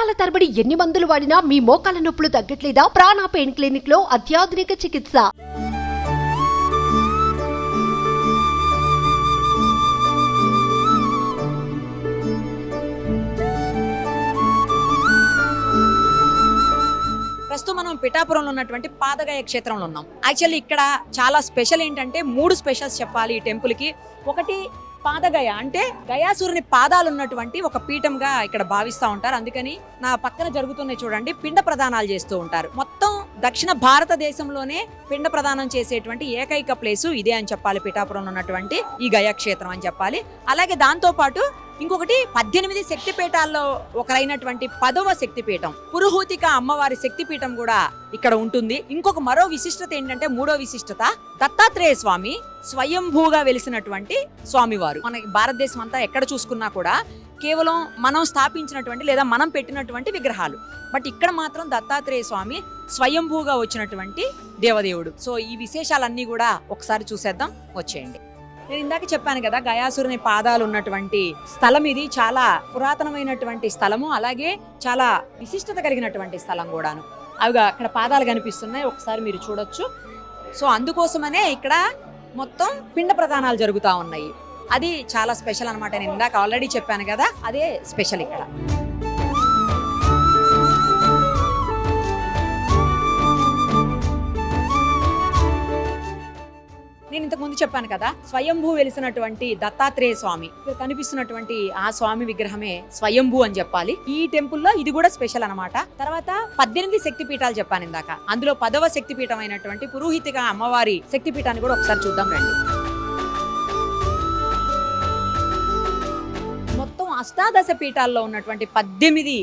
సంవత్సరాల తరబడి ఎన్ని మందులు వాడినా మీ మోకాల నొప్పులు తగ్గట్లేదా? ప్రాణ పెయిన్ క్లినిక్లో అత్యాధునిక చికిత్స. ప్రస్తుతం మనం పిఠాపురంలో ఉన్నటువంటి పాదగాయ క్షేత్రంలో ఉన్నాం. యాక్చువల్లీ ఇక్కడ చాలా స్పెషల్ ఏంటంటే మూడు స్పెషల్స్ చెప్పాలి ఈ టెంపుల్కి ఒకటి పాదగయ అంటే గయాసురుని పాదాలు ఉన్నటువంటి ఒక పీఠంగా ఇక్కడ భావిస్తూ ఉంటారు. అందుకని నా పక్కన జరుగుతున్నాయి చూడండి పిండ ప్రదానాలు చేస్తూ ఉంటారు. మొత్తం దక్షిణ భారతదేశంలోనే పిండ ప్రదానం చేసేటువంటి ఏకైక ప్లేసు ఇదే అని చెప్పాలి. పిఠాపురంలో ఉన్నటువంటి ఈ గయా క్షేత్రం అని చెప్పాలి. అలాగే దాంతో పాటు ఇంకొకటి పద్దెనిమిది శక్తిపీఠాల్లో ఒకరైనటువంటి పదవ శక్తిపీఠం పురుహూతిక అమ్మవారి శక్తిపీఠం కూడా ఇక్కడ ఉంటుంది. ఇంకొక మరో విశిష్టత ఏంటంటే మూడో విశిష్టత దత్తాత్రేయ స్వామి స్వయంభూగా వెలిసినటువంటి స్వామివారు. మన భారతదేశం అంతా ఎక్కడ చూసుకున్నా కూడా కేవలం మనం స్థాపించినటువంటి లేదా మనం పెట్టినటువంటి విగ్రహాలు. బట్ ఇక్కడ మాత్రం దత్తాత్రేయ స్వామి స్వయంభూగా వచ్చినటువంటి దేవదేవుడు. సో ఈ విశేషాలన్నీ కూడా ఒకసారి చూసేద్దాం వచ్చేయండి. నేను ఇందాక చెప్పాను కదా గయాసురుని పాదాలు ఉన్నటువంటి స్థలం ఇది. చాలా పురాతనమైనటువంటి స్థలము అలాగే చాలా విశిష్టత కలిగినటువంటి స్థలం కూడాను. అవి అక్కడ పాదాలు కనిపిస్తున్నాయి ఒకసారి మీరు చూడొచ్చు. సో అందుకోసమనే ఇక్కడ మొత్తం పిండ ప్రదానాలు జరుగుతూ ఉన్నాయి. అది చాలా స్పెషల్ అనమాట నేను ఇందాక ఆల్రెడీ చెప్పాను కదా అదే స్పెషల్ ఇక్కడ. చెప్పాను కదా స్వయంభూ వెలిసినటువంటి దత్తాత్రేయ స్వామి. ఇక్కడ కనిపిస్తున్నటువంటి ఆ స్వామి విగ్రహమే స్వయంభూ అని చెప్పాలి. ఈ టెంపుల్లో ఇది కూడా స్పెషల్ అన్నమాట. తర్వాత పద్దెనిమిది శక్తి పీఠాలు చెప్పాను ఇందాక. అందులో పదవ శక్తి పీఠం అయినటువంటి పురోహితిగా అమ్మవారి శక్తి పీఠాన్ని కూడా ఒకసారి చూద్దాం రండి. మొత్తం అష్టాదశ పీఠాల్లో ఉన్నటువంటి పద్దెనిమిది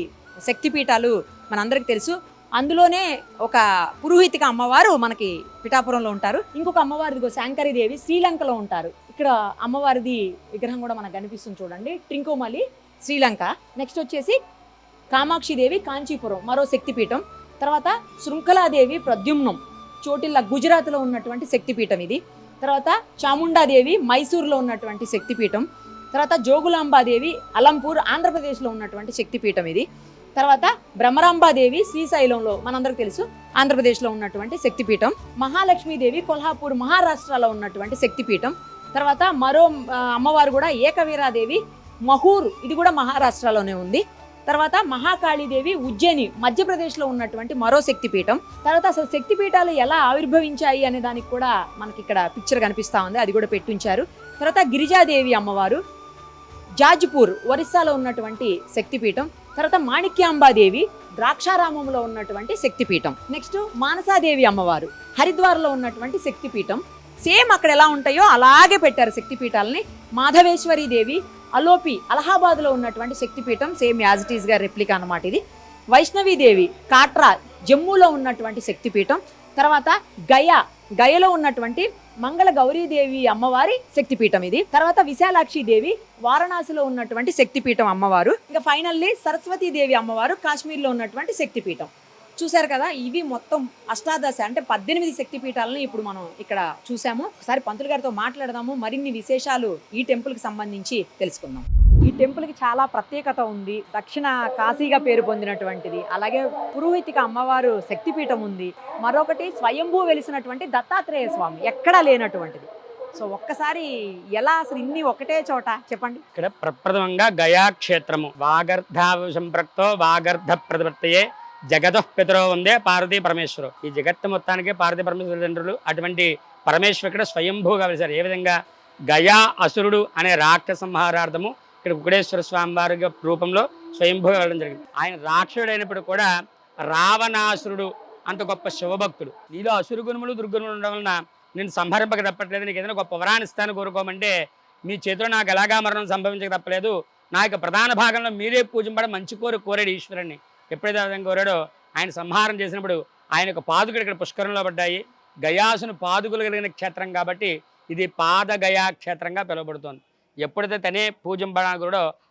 శక్తి పీఠాలు మనందరికి తెలుసు. అందులోనే ఒక పురోహితిక అమ్మవారు మనకి పిఠాపురంలో ఉంటారు. ఇంకొక అమ్మవారిది శాంకరీదేవి శ్రీలంకలో ఉంటారు. ఇక్కడ అమ్మవారిది విగ్రహం కూడా మనకు కనిపిస్తుంది చూడండి. ట్రింకోమలి శ్రీలంక. నెక్స్ట్ వచ్చేసి కామాక్షిదేవి కాంచీపురం మరో శక్తిపీఠం. తర్వాత శృంఖలాదేవి ప్రద్యుమ్నం. చోటిల్లా గుజరాత్లో ఉన్నటువంటి శక్తిపీఠం ఇది. తర్వాత చాముండాదేవి మైసూర్లో ఉన్నటువంటి శక్తిపీఠం. తర్వాత జోగులాంబాదేవి అలంపూర్ ఆంధ్రప్రదేశ్లో ఉన్నటువంటి శక్తిపీఠం ఇది. తర్వాత బ్రహ్మరాంబాదేవి శ్రీశైలంలో మనందరికి తెలుసు ఆంధ్రప్రదేశ్లో ఉన్నటువంటి శక్తిపీఠం. మహాలక్ష్మీదేవి కొల్హాపూర్ మహారాష్ట్రలో ఉన్నటువంటి శక్తిపీఠం. తర్వాత మరో అమ్మవారు కూడా ఏకవీరాదేవి మహూర్ ఇది కూడా మహారాష్ట్రలోనే ఉంది. తర్వాత మహాకాళీదేవి ఉజ్జయిని మధ్యప్రదేశ్లో ఉన్నటువంటి మరో శక్తిపీఠం. తర్వాత అసలు శక్తిపీఠాలు ఎలా ఆవిర్భవించాయి అనే దానికి కూడా మనకి ఇక్కడ పిక్చర్ కనిపిస్తా ఉంది అది కూడా పెట్టించారు. తర్వాత గిరిజాదేవి అమ్మవారు జాజ్పూర్ ఒరిస్సాలో ఉన్నటువంటి శక్తిపీఠం. తర్వాత మాణిక్యాంబాదేవి ద్రాక్షారామంలో ఉన్నటువంటి శక్తిపీఠం. నెక్స్ట్ మానసాదేవి అమ్మవారు హరిద్వార్లో ఉన్నటువంటి శక్తిపీఠం. సేమ్ అక్కడ ఎలా ఉంటాయో అలాగే పెట్టారు శక్తిపీఠాలని. మాధవేశ్వరి దేవి అలోపి అలహాబాద్లో ఉన్నటువంటి శక్తిపీఠం సేమ్ యాజ్ ఇట్ ఈస్గా రెప్లికా అనమాట ఇది. వైష్ణవీదేవి కాట్రా జమ్మూలో ఉన్నటువంటి శక్తిపీఠం. తర్వాత గయా గయలో ఉన్నటువంటి మంగళ గౌరీదేవి అమ్మవారి శక్తిపీఠం ఇది. తర్వాత విశాలాక్షి దేవి వారణాసిలో ఉన్నటువంటి శక్తిపీఠం అమ్మవారు. ఇంకా ఫైనల్లీ సరస్వతీ దేవి అమ్మవారు కాశ్మీర్లో ఉన్నటువంటి శక్తిపీఠం. చూశారు కదా ఇవి మొత్తం అష్టాదశ అంటే పద్దెనిమిది శక్తిపీఠాలను ఇప్పుడు మనం ఇక్కడ చూసాము ఒకసారి పంతులు గారితో మాట్లాడదాము మరిన్ని విశేషాలు ఈ టెంపుల్కి సంబంధించి తెలుసుకుందాం. ఈ టెంపుల్కి చాలా ప్రత్యేకత ఉంది. దక్షిణ కాశీగా పేరు పొందినటువంటిది. అలాగే పురోహితిక అమ్మవారు శక్తిపీఠం ఉంది. మరొకటి స్వయంభూ వెలిసినటువంటి దత్తాత్రేయ స్వామి. ఎక్కడా లేనటువంటిది. సో ఒక్కసారి ఎలా అసలు ఇన్ని ఒకటే చోట? చెప్పండి. ఇక్కడ ప్రప్రథమంగా గయా క్షేత్రము వాగర్ధ సంప్రక్తో వాగర్ధ ప్రతిపత్తయే జగత పితరో ఉందే పార్వతీ పరమేశ్వరు. ఈ జగత్తు మొత్తానికి పార్వతీ పరమేశ్వర తండ్రులు అటువంటి పరమేశ్వరు ఇక్కడ స్వయంభూగా వెలిశారు. ఏ విధంగా? గయా అసురుడు అనే రాక్ష సంహారార్థము ఇక్కడ కుకుడేశ్వర స్వామి వారి రూపంలో స్వయంభూ వెళ్ళడం జరిగింది. ఆయన రాక్షసుడైనప్పుడు అయినప్పుడు కూడా రావణాసురుడు అంత గొప్ప శివభక్తుడు. నీలో అసురు గుణములు దుర్గుణములు ఉండడం వలన నేను సంహరింపక తప్పట్లేదు. నీకు ఏదైనా గొప్ప వరాన్ని ఇస్తాను కోరుకోమంటే మీ చేతిలో నాకు ఎలాగా మరణం సంభవించక తప్పలేదు. నా యొక్క ప్రధాన భాగంలో మీరే పూజింపడం మంచి కోరు కోరాడు ఈశ్వరుణ్ణి. ఎప్పుడైతే విధంగా కోరాడో ఆయన సంహారం చేసినప్పుడు ఆయన యొక్క పాదుకులు ఇక్కడ పుష్కరంలో పడ్డాయి. గయాసును పాదుకులు కలిగిన క్షేత్రం కాబట్టి ఇది పాద గయా క్షేత్రంగా పిలువబడుతోంది. ఎప్పుడైతే తనే పూజింపడానికి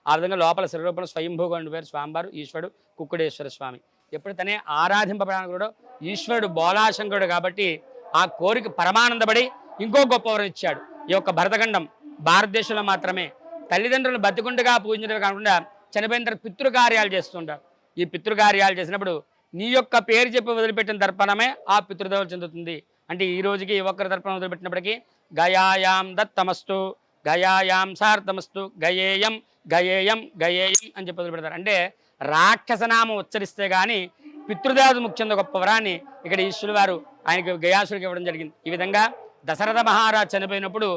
ఆ విధంగా లోపల శరీరూపంలో స్వయంభూగా ఉండిపోయారు స్వామివారు ఈశ్వరుడు కుక్కుడేశ్వర స్వామి. ఎప్పుడు తనే ఆరాధింపబడానికి కూడా ఈశ్వరుడు బోలాశంకరుడు కాబట్టి ఆ కోరిక పరమానందపడి ఇంకో గొప్ప ఇచ్చాడు. ఈ యొక్క భరతఖండం భారతదేశంలో మాత్రమే. తల్లిదండ్రులు బతికుండగా పూజించడమే కాకుండా చనిపోయిన తర్వాత పితృకార్యాలు చేస్తుంటారు. ఈ పితృకార్యాలు చేసినప్పుడు నీ యొక్క పేరు చెప్పి వదిలిపెట్టిన తర్పణమే ఆ పితృదేవులు చెందుతుంది. అంటే ఈ రోజుకి ఒక్కరి తర్పణం వదిలిపెట్టినప్పటికీ గయాయాం దత్తమస్తు. గయాయాం సార్థమస్తు గయేయం గయేయం గయేయం అని చెప్పి వదిలిపెడతారు అంటే రాక్షసనామం ఉచ్చరిస్తే కానీ పితృదేవత ముఖ్యంగా గొప్ప వరాన్ని ఇక్కడ ఈశ్వరు వారు ఆయనకి గయాసుడికి ఇవ్వడం జరిగింది. ఈ విధంగా దశరథ మహారాజ్ చనిపోయినప్పుడు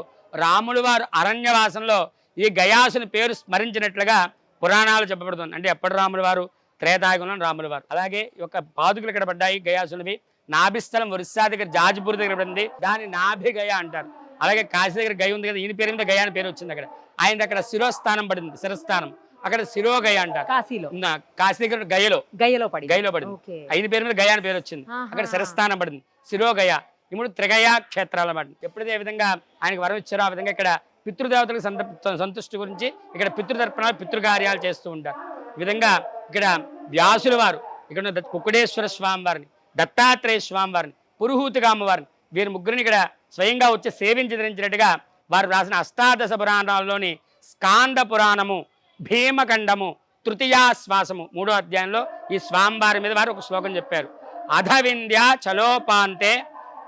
రాములు వారు అరణ్యవాసంలో ఈ గయాసుని పేరు స్మరించినట్లుగా పురాణాలు చెప్పబడుతుంది. అంటే ఎప్పటి రాములు వారు? త్రేతాయుగంలో రాములు వారు. అలాగే యొక్క పాదుకులు ఇక్కడ పడ్డాయి గయాసులవి. నాభిస్థలం ఒరిస్సా దగ్గర జాజిపూర్ దగ్గర పడింది. దాని నాభి గయ అంటారు. అలాగే కాశీ దగ్గర గయ ఉంది కదా ఈయన పేరు మీద గయ అని పేరు వచ్చింది అక్కడ. ఆయన అక్కడ శిరోస్థానం పడింది శిరస్థానం. అక్కడ శిరోగయ అంటారు కాశీలో. ఉన్న కాశీ దగ్గర గయలో. గయ్యలో పడి గయలో పడింది. అయిన పేరు మీద గయ అని పేరు వచ్చింది. అక్కడ శిరస్థానం పడింది. శిరోగయ. ఇప్పుడు త్రిగయ క్షేత్రాలు పడింది ఎప్పుడైతే విధంగా ఆయనకు వరం ఇచ్చారో ఆ విధంగా ఇక్కడ పితృదేవతలకు సంత సంతుష్టి గురించి ఇక్కడ పితృతర్పణాలు పితృకార్యాలు చేస్తూ ఉంటారు. ఈ విధంగా ఇక్కడ వ్యాసుల వారు ఇక్కడ ఉన్న కుక్కుడేశ్వర స్వామి వారిని దత్తాత్రేయ స్వామి వారిని పురుహూతిగా అమ్మవారిని వీరి ముగ్గురిని ఇక్కడ స్వయంగా వచ్చి సేవించి ధరించినట్టుగా వారు రాసిన అష్టాదశ పురాణాల్లోని స్కాంద పురాణము భీమఖండము తృతీయాశ్వాసము మూడో అధ్యాయంలో ఈ స్వామివారి మీద వారు ఒక శ్లోకం చెప్పారు. అధవింద్య చలోపాంతే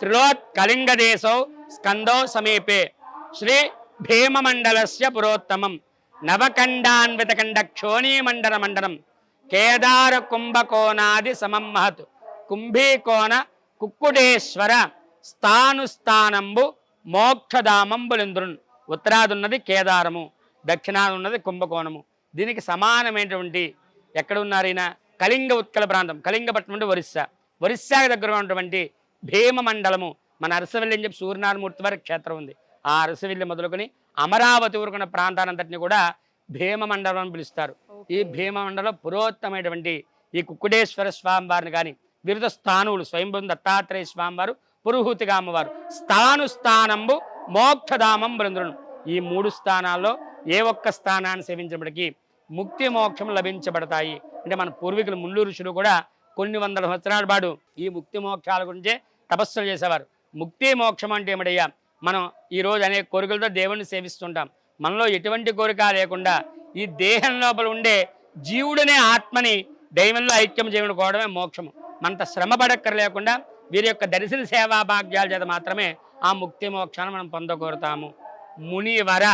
త్రిలోత్కలింగదేశౌ స్కందో సమీపే శ్రీ భీమమండలస్య పురోత్తమం నవకండాన్వితకండ క్షోణీమండల మండలం కేదార కుంభకోణాది సమం మహత్ కుంభీకోణ కుక్కుడేశ్వర స్థానుస్థానంబు మోక్షధామంబులింద్రున్. ఉత్తరాదున్నది కేదారము దక్షిణాది ఉన్నది కుంభకోణము. దీనికి సమానమైనటువంటి ఎక్కడ ఉన్నారు ఈయన? కళింగ ఉత్కల ప్రాంతం కళింగపట్నం అంటే ఒరిస్సా. ఒరిస్సాకి దగ్గర ఉన్నటువంటి భీమ మండలము. మన అరసవల్లి అని చెప్పి సూర్యనారాయణమూర్తి వారి క్షేత్రం ఉంది. ఆ అరసవల్లి మొదలుకొని అమరావతి వరకు ఉన్న ప్రాంతానంతటిని కూడా భీమ మండలం అని పిలుస్తారు. ఈ భీమ మండలం పురోత్తమైనటువంటి ఈ కుక్కుడేశ్వర స్వామి వారిని కానీ వివిధ స్థానువులు స్వయంభూ దత్తాత్రేయ స్వామి వారు పురుహూతిగా అమ్మవారు స్థాను స్థానంబు మోక్షధామం బృందులను ఈ మూడు స్థానాల్లో ఏ ఒక్క స్థానాన్ని సేవించినప్పటికీ ముక్తి మోక్షం లభించబడతాయి. అంటే మన పూర్వీకులు ముళ్ళు ఋషులు కూడా కొన్ని వందల సంవత్సరాల పాటు ఈ ముక్తి మోక్షాల గురించే తపస్సులు చేసేవారు. ముక్తి మోక్షం అంటే ఏమిటయ్యా? మనం ఈ రోజు అనేక కోరికలతో దేవుణ్ణి సేవిస్తుంటాం. మనలో ఎటువంటి కోరిక లేకుండా ఈ దేహం లోపల ఉండే జీవుడనే ఆత్మని దైవంలో ఐక్యం చేయడం మోక్షము. మనంత శ్రమ పడక్కర్ లేకుండా వీరి యొక్క దర్శన సేవా భాగ్యాల చేత మాత్రమే ఆ ముక్తి మోక్షాన్ని మనం పొందకూరుతాము మునివర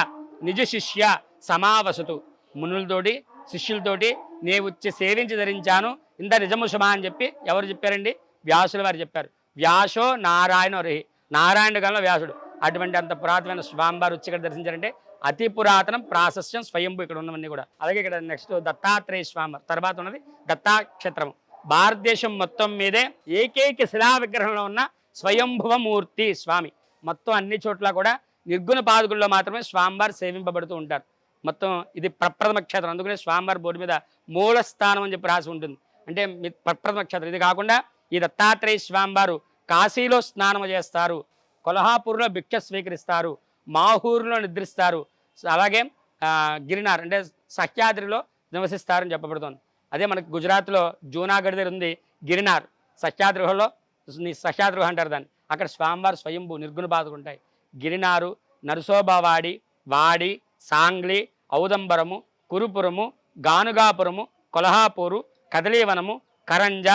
నిజ శిష్య సమావసతు. మునులతోటి శిష్యులతోటి నేను వచ్చి సేవించి ధరించాను. ఇంత నిజము శుభ అని చెప్పి ఎవరు చెప్పారండి? వ్యాసుల వారు చెప్పారు. వ్యాసో నారాయణ రిహి నారాయణ గల వ్యాసుడు. అటువంటి అంత పురాతనమైన స్వామివారు వచ్చి ఇక్కడ దర్శించారంటే అతి పురాతనం ప్రాశస్యం స్వయంభూ ఇక్కడ ఉన్నవన్నీ కూడా. అలాగే ఇక్కడ నెక్స్ట్ దత్తాత్రేయ స్వామి తర్వాత ఉన్నది దత్తాక్షేత్రం భారతదేశం మొత్తం మీదే ఏకైక శిలా విగ్రహంలో ఉన్న స్వయంభవమూర్తి స్వామి. మొత్తం అన్ని చోట్ల కూడా నిర్గుణ పాదుకుల్లో మాత్రమే స్వామివారు సేవింపబడుతూ ఉంటారు. మొత్తం ఇది ప్రప్రథమ క్షేత్రం. అందుకనే స్వామివారి బోర్డు మీద మూల స్థానం అని చెప్పి రాసి ఉంటుంది. అంటే మీ ప్రప్రథమ క్షేత్రం. ఇది కాకుండా ఈ దత్తాత్రేయ స్వామివారు కాశీలో స్నానం చేస్తారు. కొల్హాపూర్లో భిక్ష స్వీకరిస్తారు. మాహూరులో నిద్రిస్తారు. అలాగే గిరినార్ అంటే సహ్యాద్రిలో నివసిస్తారని చెప్పబడుతోంది. అదే మనకి గుజరాత్లో జూనాగఢ్ దగ్గర ఉంది గిరినార్ సహ్యాద్రిలో సహ్యాద్రి అంటారు దాన్ని. అక్కడ స్వామివారు స్వయంభూ నిర్గుణ బాధలు ఉంటాయి. గిరినారు నరసోబావాడి వాడి సాంగ్లి ఔదంబరము కురుపురము గానుగాపురము కొల్హాపూరు కదలీవనము కరంజ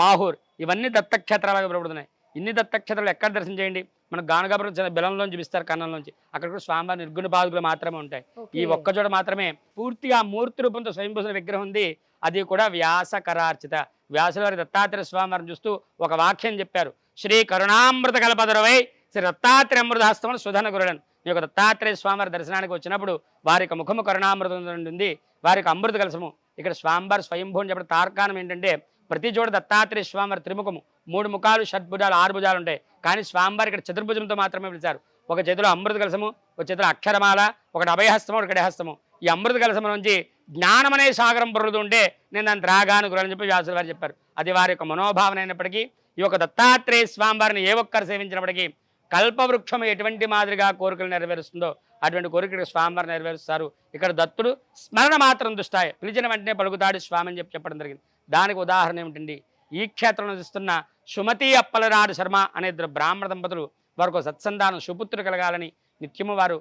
మాహూర్ ఇవన్నీ దత్తక్షేత్రాలుగా పిలువబడుతున్నాయి ఇన్ని దత్తక్షేత్రాలు ఎక్కడ దర్శనం చేయండి? మన గానుగాపురం చిన్న బెలంలోంచి చూపిస్తారు కన్నంలోంచి అక్కడ కూడా స్వామివారి నిర్గుణ పాదుకులు మాత్రమే ఉంటాయి. ఈ ఒక్క చోట మాత్రమే పూర్తిగా మూర్తి రూపంతో స్వయంభూసిన విగ్రహం ఉంది. అది కూడా వ్యాసకరార్చిత వ్యాసుల వారి దత్తాత్రేయ స్వామి వారిని చూస్తూ ఒక వాక్యం చెప్పారు. శ్రీ కరుణామృత కల్పదరవై శ్రీ దత్తాత్రేయ అమృతహస్తమును సుధన గురుడన్. ఈ యొక్క దత్తాత్రేయ స్వామివారి దర్శనానికి వచ్చినప్పుడు వారి యొక్క ముఖము కరుణామృతం ఉంది. వారి యొక్క అమృత కలసము. ఇక్కడ స్వామివారి స్వయంభూ అని తార్కాణం ఏంటంటే ప్రతి చోట దత్తాత్రేయ స్వామివారి త్రిముఖము. మూడు ముఖాలు షడ్భుజాలు ఆరు భుజాలు ఉంటాయి. కానీ స్వామివారి ఇక్కడ చతుర్భుజంతో మాత్రమే పిలిచారు. ఒక చేతిలో అమృత కలసము ఒక చేతిలో అక్షరమాల ఒకటి అభయహస్తము ఒకటి హస్తము ఈ అమృత కలసము నుంచి జ్ఞానమనే సాగరం పొరులుతుంటే నేను దాన్ని త్రాగాను గురని చెప్పి వ్యాసులు వారు చెప్పారు. అది వారి యొక్క మనోభావన అయినప్పటికీ ఈ యొక్క దత్తాత్రేయ స్వామివారిని ఏ ఒక్కరు సేవించినప్పటికీ కల్పవృక్షం ఎటువంటి మాదిరిగా కోరికలు నెరవేరుస్తుందో అటువంటి కోరికలు స్వామివారు నెరవేరుస్తారు. ఇక్కడ దత్తుడు స్మరణ మాత్రం దుస్తాయి పిలిచిన వెంటనే పలుకుతాడు స్వామి అని చెప్పి చెప్పడం జరిగింది. దానికి ఉదాహరణ ఏమిటండి? ఈ క్షేత్రంలో చూస్తున్న సుమతి అప్పలనాడు శర్మ అనే ఇద్దరు బ్రాహ్మణ దంపతులు వారికి సత్సంధానం సత్సంతానం సుపుత్రుడు కలగాలని నిత్యము వారు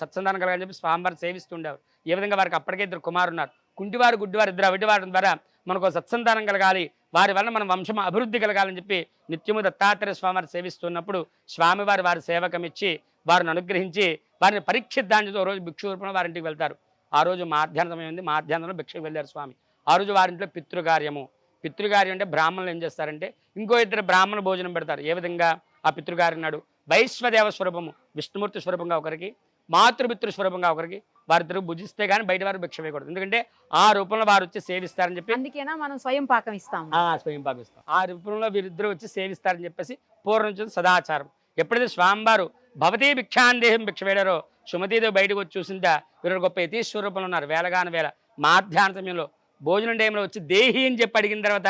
సత్సంధానం కలగాలని చెప్పి స్వామివారు సేవిస్తుండేవారు ఏ విధంగా వారికి అప్పటికే ఇద్దరు కుమారు ఉన్నారు కుంటివారు గుడ్డివారు ఇద్దరు అవిటివారి ద్వారా మనకు సత్సంతానం కలగాలి. వారి వలన మన వంశం అభివృద్ధి కలగాలని చెప్పి నిత్యము దత్తాత్రేయ స్వామివారి సేవిస్తున్నప్పుడు స్వామివారు వారి సేవకమిచ్చి వారిని అనుగ్రహించి వారిని పరీక్షిద్దానికి రోజు భిక్షు రూపంలో వారింటికి వెళ్తారు. ఆ రోజు మాధ్యాహ్న సమయం ఉంది. మాధ్యాహ్నంలో భిక్షకు వెళ్ళారు స్వామి. ఆ రోజు వారింట్లో పితృకార్యము. పితృకార్యం అంటే బ్రాహ్మణులు ఏం చేస్తారంటే ఇంకో ఇద్దరు బ్రాహ్మణ భోజనం పెడతారు. ఏ విధంగా? ఆ పితృకార్యం నాడు వైశ్వదేవ స్వరూపము విష్ణుమూర్తి స్వరూపంగా ఒకరికి మాతృపితృ స్వరూపంగా ఒకరికి వారిద్దరు భుజిస్తే కానీ బయట వారు భిక్ష వేయకూడదు ఎందుకంటే ఆ రూపంలో వారు వచ్చి సేవిస్తారని చెప్పి అందుకేనా మనం స్వయం పాకం ఇస్తాము. ఆ స్వయం పాపిస్తాం ఆ రూపంలో వీరిద్దరూ వచ్చి సేవిస్తారని చెప్పేసి పూర్వం సదాచారం. ఎప్పుడైతే స్వామివారు భవతీ భిక్షాందేహం భిక్ష వేడారో సుమతీదేవి బయటకు వచ్చి చూసిందా వీరు గొప్ప యతీశ్వర రూపంలో ఉన్నారు. వేలగాన వేల మాధ్యాహ్న సమయంలో భోజనం టైంలో వచ్చి దేహి అని చెప్పి అడిగిన తర్వాత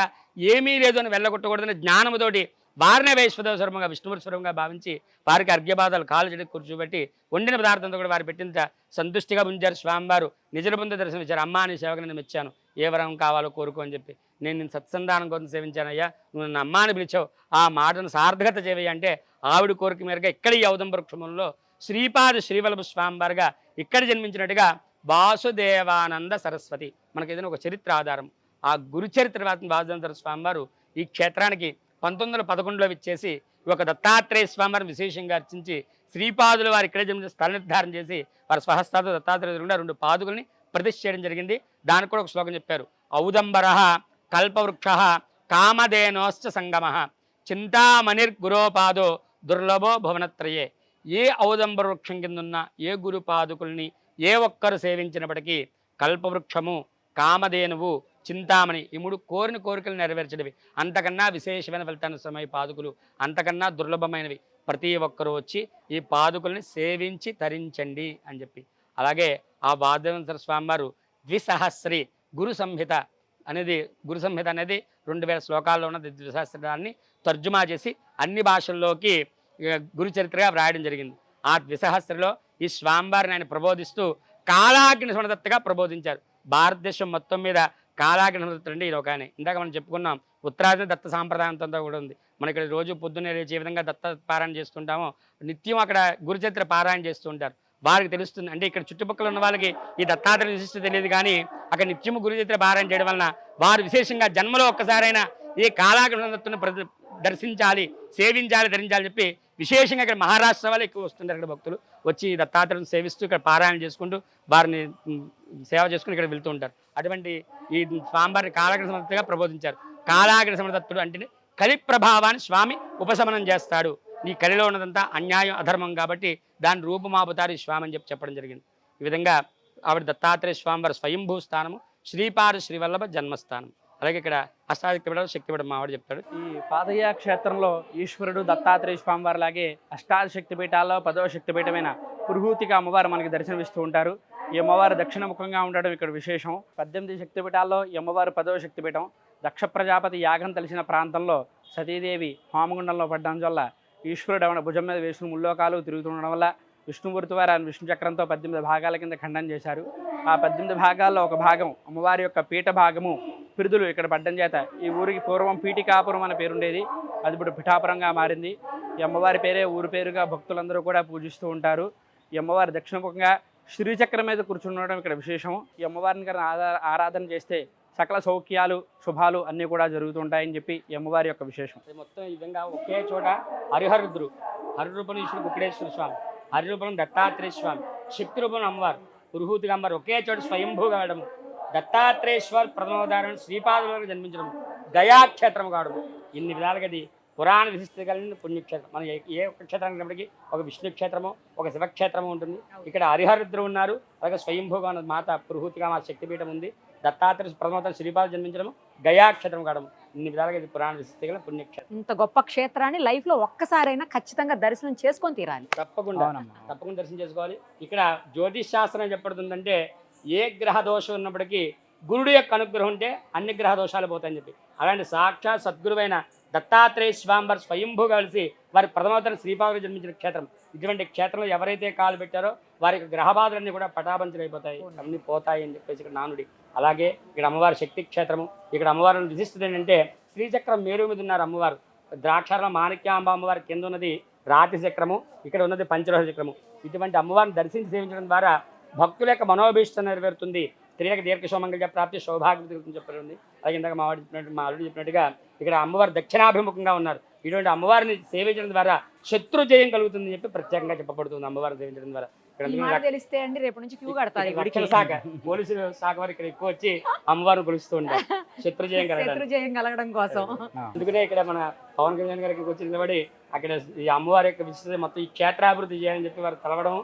ఏమీ లేదు అని వెళ్ళగొట్టకూడదని జ్ఞానముతోటి వారినే వైశ్వదేవ స్వరూపంగా విష్ణుమూర్తి స్వరూపంగా భావించి వారికి అర్ఘ్యబాధాలు కాలు చెడు కూర్చోబెట్టి వండిన పదార్థంతో కూడా వారు పెట్టినంత సంతుష్టిగా ఉంచారు. స్వామివారు నిజరబంధ దర్శనం ఇచ్చారు అమ్మా అని సేవకు నేను మెచ్చాను. ఏ వరం కావాలో కోరుకో అని చెప్పి నేను నేను సత్సంధానం కోసం సేవించానయ్యా. నువ్వు నన్ను అమ్మా అని పిలిచావు. ఆ మాటను సార్థకత చేయవయ్యా అంటే ఆవిడ కోరిక మేరగా ఇక్కడ ఈ ఔదంబర క్షమంలో శ్రీపాద శ్రీవల్లభ స్వామివారుగా ఇక్కడ జన్మించినట్టుగా వాసుదేవానంద సరస్వతి. మనకి ఏదైనా ఒక చరిత్ర ఆధారం. ఆ గురు చరిత్ర వాసుదేవ స్వామివారు ఈ క్షేత్రానికి పంతొమ్మిది వందల పదకొండులో విచ్చేసి ఒక దత్తాత్రేయ స్వామివారిని విశేషంగా అర్చించి శ్రీపాదులు వారి ఇక్కడే స్థల నిర్ధారణ చేసి వారి స్వహస్తాత దత్తాత్రేయ రెండు పాదుకుల్ని ప్రతిష్ఠ చేయడం జరిగింది. దానికి కూడా ఒక శ్లోకం చెప్పారు. ఔదంబర కల్పవృక్ష కామధేనోశ్చ సంగమ చింతామణిర్గురోపాదో దుర్లభో భువనత్రయే. ఏ ఔదంబర వృక్షం కింద ఉన్న ఏ గురు పాదుకుల్ని ఏ ఒక్కరు సేవించినప్పటికీ కల్పవృక్షము కామధేనువు చింతామణి. ఈ మూడు కోరిన కోరికలు నెరవేర్చడవి అంతకన్నా విశేషమైన ఫలితాన్ని సమయ పాదుకులు. అంతకన్నా దుర్లభమైనవి. ప్రతి ఒక్కరూ వచ్చి ఈ పాదుకుల్ని సేవించి తరించండి అని చెప్పి. అలాగే ఆ వాద్యవంతర స్వామివారు ద్విసహస్రి గురు సంహిత అనేది గురు సంహిత అనేది రెండు వేల శ్లోకాల్లో ఉన్న ద్విసహస్రాన్ని తర్జుమా చేసి అన్ని భాషల్లోకి గురు చరిత్రగా వ్రాయడం జరిగింది. ఆ ద్విసహస్రలో ఈ స్వామివారిని ఆయన ప్రబోధిస్తూ కాలాగ్ని సునదత్తగా ప్రబోధించారు. భారతదేశం మొత్తం మీద కాలాగ్ని సునదత్తుడు ఇది ఒక ఆయన ఇందాక మనం చెప్పుకున్నాం ఉత్తరాది దత్త సాంప్రదాయంతో కూడా ఉంది. మనకి ఇక్కడ రోజు పొద్దున్నే లేచి ఏ విధంగా దత్త పారాయణ చేస్తుంటామో నిత్యం అక్కడ గురుచరిత్ర పారాయణ చేస్తుంటారు వారికి తెలుస్తుంది అంటే ఇక్కడ చుట్టుపక్కల ఉన్న వాళ్ళకి ఈ దత్తాత్రేయ విశిష్టత తెలియదు కానీ అక్కడ నిత్యము గురుచరిత్ర పారాయణ చేయడం వలన వారు విశేషంగా జన్మలో ఒక్కసారైనా ఈ కాలాగ్రహణత్తును ప్రతి దర్శించాలి సేవించాలి ధరించాలి చెప్పి విశేషంగా ఇక్కడ మహారాష్ట్ర వాళ్ళు ఎక్కువ వస్తుంటారు ఇక్కడ భక్తులు. వచ్చి ఈ సేవిస్తూ ఇక్కడ పారాయణ చేసుకుంటూ వారిని సేవ చేసుకుని ఇక్కడ వెళ్తూ ఉంటారు. అటువంటి ఈ స్వామివారిని కాలాగ్ర సమర్థగా ప్రబోధించారు. కాలాగ్ర సమర్థత్తుడు అంటే కలి ప్రభావాన్ని స్వామి ఉపశమనం చేస్తాడు. ఈ కలిలో ఉన్నదంతా అన్యాయం అధర్మం కాబట్టి దాని రూపమాపుతారు ఈ స్వామి అని చెప్పి చెప్పడం జరిగింది. ఈ విధంగా ఆవిడ దత్తాత్రేయ స్వామివారి స్వయంభూ స్థానము శ్రీపాద శ్రీవల్లభ జన్మస్థానం. అలాగే ఇక్కడ అష్టాశక్తి పీఠం శక్తి పీఠం మావాడు చెప్తాడు. ఈ పాదయ్య క్షేత్రంలో ఈశ్వరుడు దత్తాత్రేయ స్వామివారి లాగే అష్టాదశ శక్తి పీఠాల్లో పదవ శక్తి పీఠమైన పురుహూతిక అమ్మవారు మనకి దర్శనమిస్తూ ఉంటారు. ఈ అమ్మవారు దక్షిణముఖంగా ఉండడం ఇక్కడ విశేషం. పద్దెనిమిది శక్తి పీఠాల్లో ఈ అమ్మవారు పదవ శక్తి పీఠం. దక్ష ప్రజాపతి యాగం తెలిసిన ప్రాంతంలో సతీదేవి హోమగుండంలో పడ్డం వల్ల ఈశ్వరుడు ఆవిడ భుజం మీద వేసిన ముల్లోకాలు తిరుగుతుండడం వల్ల విష్ణుమూర్తి వారు ఆయన విష్ణు చక్రంతో పద్దెనిమిది భాగాల కింద ఖండన చేశారు. ఆ పద్దెనిమిది భాగాల్లో ఒక భాగం అమ్మవారి యొక్క పీఠ భాగము పిరుదులు ఇక్కడ పడ్డం చేత. ఈ ఊరికి పూర్వం పీఠికాపురం అనే పేరుండేది. అది ఇప్పుడు పిఠాపురంగా మారింది. ఈ అమ్మవారి పేరే ఊరి పేరుగా భక్తులందరూ కూడా పూజిస్తూ ఉంటారు. ఈ అమ్మవారి దక్షిణముఖంగా శ్రీచక్రం మీద కూర్చుండడం ఇక్కడ విశేషం ఈ అమ్మవారిని కనుక ఆరాధన చేస్తే సకల సౌఖ్యాలు శుభాలు అన్నీ కూడా జరుగుతుంటాయని చెప్పి ఈ అమ్మవారి యొక్క విశేషం. ఇది మొత్తం ఈ విధంగా ఒకే చోట హరిహరుద్రు హరిరూపం ఈశ్వరుడు కుక్కడేశ్వర స్వామి హరిరూపం దత్తాత్రేయ స్వామి శక్తి రూపం అమ్మవారు ఉరుహూతిగా అమ్మవారు ఒకే చోట స్వయంభూగా అవడము దత్తాత్రేశ్వర్ ప్రథమోదాహరణ శ్రీపాదులకు జన్మించడం గయాక్షేత్రం కావడం ఇన్ని విధాలుగా ఇది పురాణ విశిష్టత కలిగిన పుణ్యక్షేత్రం. మనం ఏ- ఒక్క క్షేత్రం ఉన్నప్పటికీ ఒక విష్ణు క్షేత్రము ఒక శివక్షేత్రము ఉంటుంది. ఇక్కడ హరిహరుద్రు ఉన్నారు. అలాగే స్వయంభూగా మాత పురుహూతిగా మా శక్తిపీఠం ఉంది. దత్తాత్రేయ ప్రథమోదాహరణ శ్రీపాద జన్మించడం గయాక్షేత్రం కావడం ఇన్ని విధాలుగా ఇది పురాణ విశిష్టత కలిగిన పుణ్యక్షేత్రం. ఇంత గొప్ప క్షేత్రాన్ని లైఫ్లో ఒక్కసారైనా ఖచ్చితంగా దర్శనం చేసుకొని తీరాలి. తప్పకుండా. తప్పకుండా దర్శనం చేసుకోవాలి. ఇక్కడ జ్యోతిష్ శాస్త్రం చెప్పడుతుందంటే ఏ గ్రహ దోషం ఉన్నప్పటికీ గురుడు యొక్క అనుగ్రహం ఉంటే అన్ని గ్రహ దోషాలు పోతాయని చెప్పి. అలాంటి సాక్షాత్ సద్గురువైన దత్తాత్రేయ స్వామివారి స్వయంభూ కలిసి వారి ప్రథమోత్తర శ్రీపాదులు జన్మించిన క్షేత్రం. ఇటువంటి క్షేత్రంలో ఎవరైతే కాలు పెట్టారో వారి యొక్క గ్రహ బాధలన్నీ కూడా పటాపంచలైపోతాయి అన్ని పోతాయి అని చెప్పేసి ఇక్కడ నానుడి. అలాగే ఇక్కడ అమ్మవారి శక్తి క్షేత్రము. ఇక్కడ అమ్మవారి విశిష్టత ఏంటంటే శ్రీచక్రం మేరు మీద ఉన్నారు అమ్మవారు. ద్రాక్షారం మాణిక్యాంబ అమ్మవారి కింద ఉన్నది రాతి చక్రము. ఇక్కడ ఉన్నది పంచరోహ చక్రము. ఇటువంటి అమ్మవారిని దర్శించి సేవించడం ద్వారా భక్తుల యొక్క మనోభీష్టం నెరవేరుతుంది. స్త్రీలకు దీర్ఘ సోమంగళ ప్రాప్తి సౌభాగ్యం తిరుగుతుంది చెప్పారు అలాగే ఇందాక మా వాడు చెప్పినట్టు మా అల్లుడు చెప్పినట్టుగా ఇక్కడ అమ్మవారు దక్షిణాభిముఖంగా ఉన్నారు. ఇటువంటి అమ్మవారిని సేవించడం ద్వారా శత్రు జయం కలుగుతుందని చెప్పి ప్రత్యేకంగా చెప్పబడుతుంది అమ్మవారిని సేవించడం ద్వారా. తెలిస్తే అండి రేపు నుంచి క్యూ కడతారు శాఖ పోలీసులు శాఖ వారు ఇక్కడ ఎక్కువ వచ్చి అమ్మవారిని కొలుస్తూ ఉంటారు. శత్రు జయం శత్రు జయం కలగడం కోసం. అందుకనే ఇక్కడ మన పవన్ కళ్యాణ్ గారికి వచ్చి నిలబడి అక్కడ ఈ అమ్మవారి యొక్క విశిష్టత మొత్తం ఈ క్షేత్రాభివృద్ధి చేయాలని చెప్పి వారు తెలవడం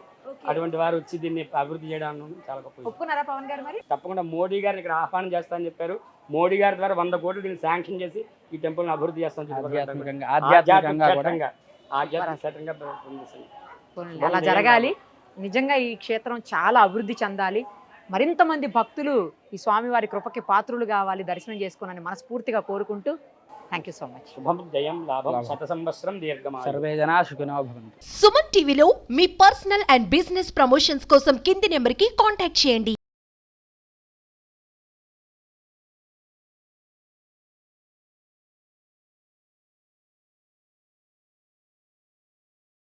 అటువంటి వారు వచ్చి దీన్ని అభివృద్ధి చేయడం చాలా గొప్ప విషయం. ఒప్పుకున్నారా పవన్ గారు మరి? తప్పకుండా మోడీ గారిని ఇక్కడ ఆహ్వానం చేస్తానని చెప్పారు. మోడీ గారి ద్వారా వంద కోట్లు దీన్ని శాంక్షన్ చేసి ఈ టెంపుల్ అభివృద్ధి. ఆధ్యాత్మికంగా. పోనీలే, అలా జరగాలి. నిజంగా ఈ క్షేత్రం చాలా అభివృద్ధి చెందాలి. మరింత మంది భక్తులు ఈ స్వామివారి కృపకి పాత్రులు కావాలి దర్శనం చేసుకోనని మనస్ఫూర్తిగా కోరుకుంటూ థ్యాంక్ యూ సో మచ్ శుభం జయం లాభం. శత సంవత్సరం దీర్ఘమా సర్వే జనా సుఖినో భవంతు. సుమన్ టీవీలో మీ పర్సనల్ అండ్ బిజినెస్ ప్రమోషన్స్ కోసం కింది నెంబర్కి కాంటాక్ట్ చేయండి.